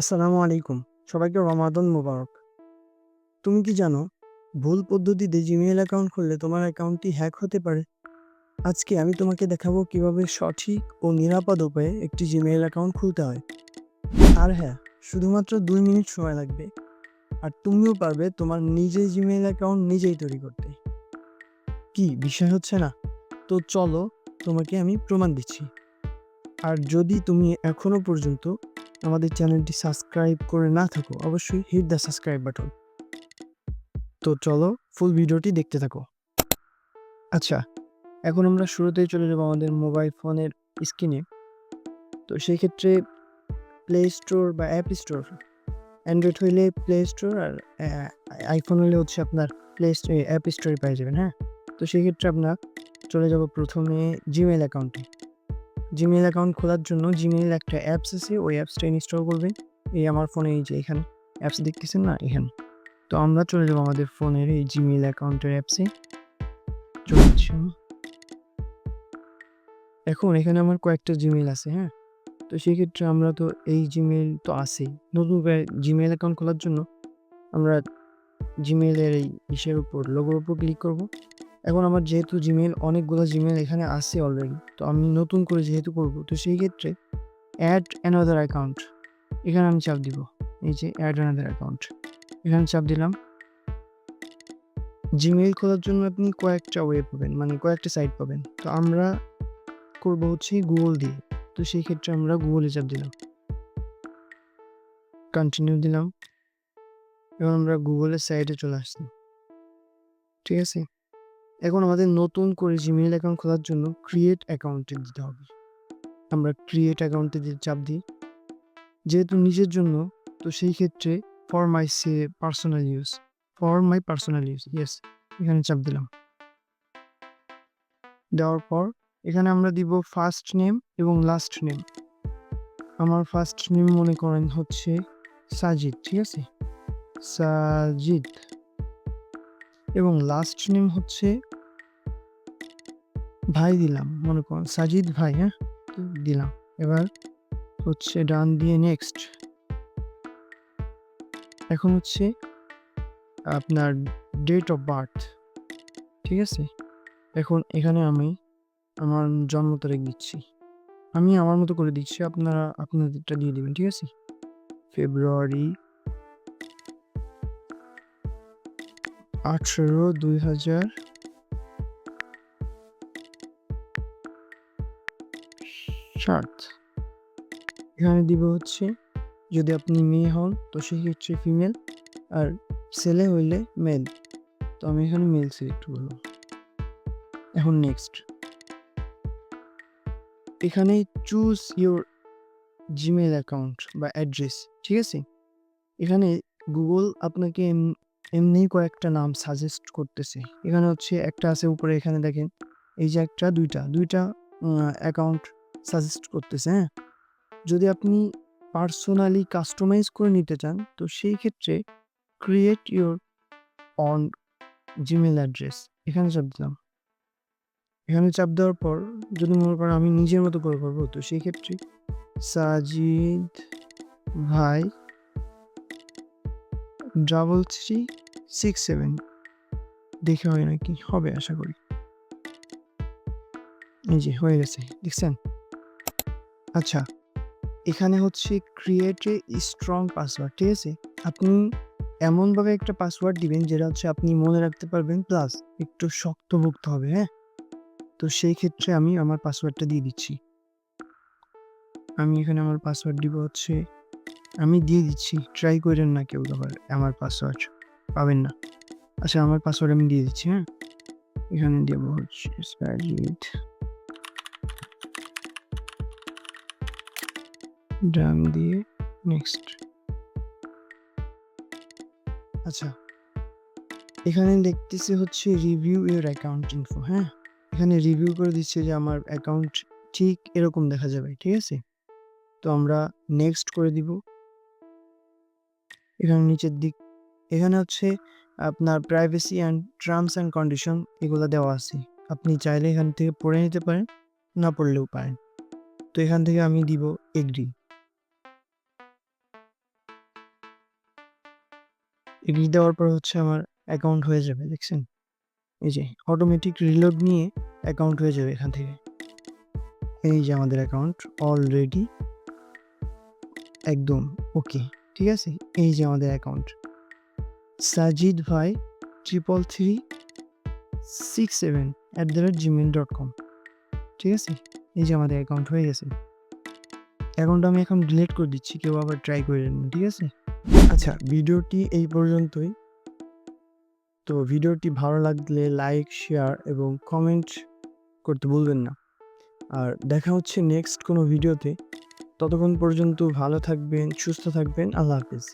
আসসালামু আলাইকুম। সবাইকে রমাদন মোবারক। তুমি কি জানো, ভুল পদ্ধতিতে জিমেইল অ্যাকাউন্ট খুললে তোমার অ্যাকাউন্টটি হ্যাক হতে পারে। আজকে আমি তোমাকে দেখাবো কীভাবে সঠিক ও নিরাপদ উপায়ে একটি জিমেইল অ্যাকাউন্ট খুলতে হয়। আর হ্যাঁ শুধুমাত্র দুই মিনিট সময় লাগবে। আর তুমিও পারবে তোমার নিজের জিমেইল অ্যাকাউন্ট নিজেই তৈরি করতে। কি বিষয় হচ্ছে না? তো চলো তোমাকে আমি প্রমাণ দিচ্ছি। আর যদি তুমি এখনও পর্যন্ত আমাদের চ্যানেলটি সাবস্ক্রাইব করে না থাকো, অবশ্যই হিট দ্য সাবস্ক্রাইব বাটন তো চলো ফুল ভিডিওটি দেখতে থাকো। আচ্ছা এখন আমরা শুরুতেই চলে যাব আমাদের মোবাইল ফোনের স্ক্রিনে তো সেই ক্ষেত্রে প্লে স্টোর বা অ্যাপ স্টোর অ্যান্ড্রয়েড হইলে প্লে স্টোর আর আইফোন হলে হচ্ছে আপনার প্লে অ্যাপ স্টোরে পেয়ে যাবেন হ্যাঁ? তো সেই ক্ষেত্রে আপনার চলে যাব প্রথমে জিমেল অ্যাকাউন্টে জিমেইল অ্যাকাউন্ট খোলার জন্য জিমেইল একটা অ্যাপস আছে, ওই অ্যাপসটা ইনস্টল করবেন। এই আমার ফোনে এই যে এখানে অ্যাপস দেখতেছেন না? এখানে। তো আমরা চলে যাব আমাদের ফোনের এই জিমেইল অ্যাকাউন্টের অ্যাপসে চলে এখন এখানে আমার কয়েকটা জিমেইল আছে হ্যাঁ? তো সেক্ষেত্রে আমরা তো এই জিমেইল তো আছেই। নতুন জিমেইল অ্যাকাউন্ট খোলার জন্য আমরা জিমেইলের এই ইসের উপর লোগোর উপর ক্লিক করব। এখন আমার যেহেতু জিমেইল অনেকগুলো জিমেইল এখানে আছে অলরেডি তো আমি নতুন করে যেহেতু করব, তো সেই ক্ষেত্রে অ্যাড অ্যানাদার অ্যাকাউন্ট এখানে আমি চাপ দিব, এই যে অ্যাড অ্যানাদার অ্যাকাউন্ট এখানে চাপ দিলাম। জিমেইল খোলার জন্য আপনি কয়েকটা ওয়ে পাবেন মানে কয়েকটা সাইট পাবেন, তো আমরা করব হচ্ছে গুগল দিয়ে, তো সেই ক্ষেত্রে আমরা গুগলে চাপ দিলাম। কন্টিনিউ দিলাম। এবং আমরা গুগলের সাইটে চলে আসছি। ঠিক আছে? এখন আমাদের নতুন করে জিমেইল অ্যাকাউন্ট খোলার জন্য ক্রিয়েট অ্যাকাউন্টে দিতে হবে। আমরা ক্রিয়েট অ্যাকাউন্টে দিয়ে চাপ দিই। যেহেতু নিজের জন্য, তো সেই ক্ষেত্রে for my say personal use for my personal use yes এখানে চাপ দিলাম। দেওয়ার পর এখানে আমরা দিব ফার্স্ট নেম এবং লাস্ট নেম আমার ফার্স্ট নেম মনে করেন হচ্ছে সাজিদ, ঠিক আছে? সাজিদ। এবং লাস্ট নেম হচ্ছে ভাই দিলাম, মনে করুন সাজিদ ভাই হ্যাঁ? দিলাম। এবার হচ্ছে ডান দিয়ে নেক্সট এখন হচ্ছে আপনার ডেট অফ বার্থ ঠিক আছে? এখন এখানে আমি আমার জন্ম তারিখ দিচ্ছি। আমি আমার মতো করে দিচ্ছি, আপনারা আপনাদেরটা দিয়ে দিবেন, ঠিক আছে? ফেব্রুয়ারি আঠেরো দুই হাজার সাত এখানে দিব হচ্ছে, যদি আপনি মেয়ে হন, তো সেক্ষেত্রে ফিমেল আর ছেলে হইলে মেল তো আমি এখানে মেল সিলেক্ট করলাম এখন নেক্সট এখানে চুজ ইউর জিমেল অ্যাকাউন্ট বা অ্যাড্রেস ঠিক আছে? এখানে গুগল আপনাকে এম- এমনিই কয়েকটা নাম সাজেস্ট করতেছে। এখানে হচ্ছে একটা আছে উপরে, এখানে দেখেন, এই যে একটা, দুইটা দুইটা অ্যাকাউন্ট সাজেস্ট করতেছে হ্যাঁ? যদি আপনি পার্সোনালি কাস্টমাইজ করে নিতে চান, তো সেই ক্ষেত্রে create your own Gmail address এখানে চাপ দিলাম। এখানে চাপ দেওয়ার পর, যদি মনে করেন আমি নিজের মতো করে করব, তো সেই ক্ষেত্রে সাজিদ ভাই ডাবল থ্রি সিক্স সেভেন দেখে হয় নাকি? হবে, আশা করি। এই যে, হয়ে গেছে, দেখছেন? আচ্ছা এখানে হচ্ছে ক্রিয়েট এ স্ট্রং পাসওয়ার্ড ঠিক আছে? আপনি এমনভাবে একটা পাসওয়ার্ড দিবেন যেটা হচ্ছে আপনি মনে রাখতে পারবেন প্লাস একটু শক্তভুক্ত হবে হ্যাঁ? তো সেই ক্ষেত্রে আমি আমার পাসওয়ার্ডটা দিয়ে দিচ্ছি। আমি এখানে আমার পাসওয়ার্ড দিব হচ্ছে, আমি দিয়ে দিচ্ছি ট্রাই করেন না কেউ আবার আমার পাসওয়ার্ড পাবেন না। আচ্ছা আমার পাসওয়ার্ড আমি দিয়ে দিচ্ছি হ্যাঁ? এখানে দেবো হচ্ছে ডান দিয়ে নেক্সট আচ্ছা এখানে দেখতেছি হচ্ছে রিভিউ ইউর অ্যাকাউন্ট ইনফো হ্যাঁ? এখানে রিভিউ করে দিচ্ছে যে আমার অ্যাকাউন্ট ঠিক এরকম দেখা যাবে, ঠিক আছে? তো আমরা নেক্সট করে দিব। এখানে নিচের দিক, এখানে হচ্ছে আপনার privacy and terms and condition এগুলো দেওয়া আছে। আপনি চাইলে এখান থেকে পড়ে নিতে পারেন, না পড়লেও পারেন। তো এখান থেকে আমি দিব এগ্রি এগ্রি দেওয়ার পর হচ্ছে আমার অ্যাকাউন্ট হয়ে যাবে, দেখছেন? এই যে অটোমেটিক রিলোড নিয়ে অ্যাকাউন্ট হয়ে যাবে এখান থেকে। এই যে আমাদের অ্যাকাউন্ট অলরেডি একদম ওকে ঠিক আছে? এই যে আমাদের অ্যাকাউন্ট সাজিদ ভাই triple three six seven at the rate Gmail dot com ঠিক আছে? এই যে আমাদের অ্যাকাউন্ট হয়ে গেছে। অ্যাকাউন্ট আমি এখন ডিলিট করে দিচ্ছি, কেউ আবার ট্রাই করে ঠিক আছে? আচ্ছা ভিডিওটি এই পর্যন্তই। তো ভিডিওটি ভালো লাগলে লাইক, শেয়ার এবং কমেন্ট করতে ভুলবেন না। আর দেখা হচ্ছে নেক্সট কোনো ভিডিওতে। ততক্ষণ পর্যন্ত ভালো থাকবেন, সুস্থ থাকবেন, আল্লাহ হাফিজ।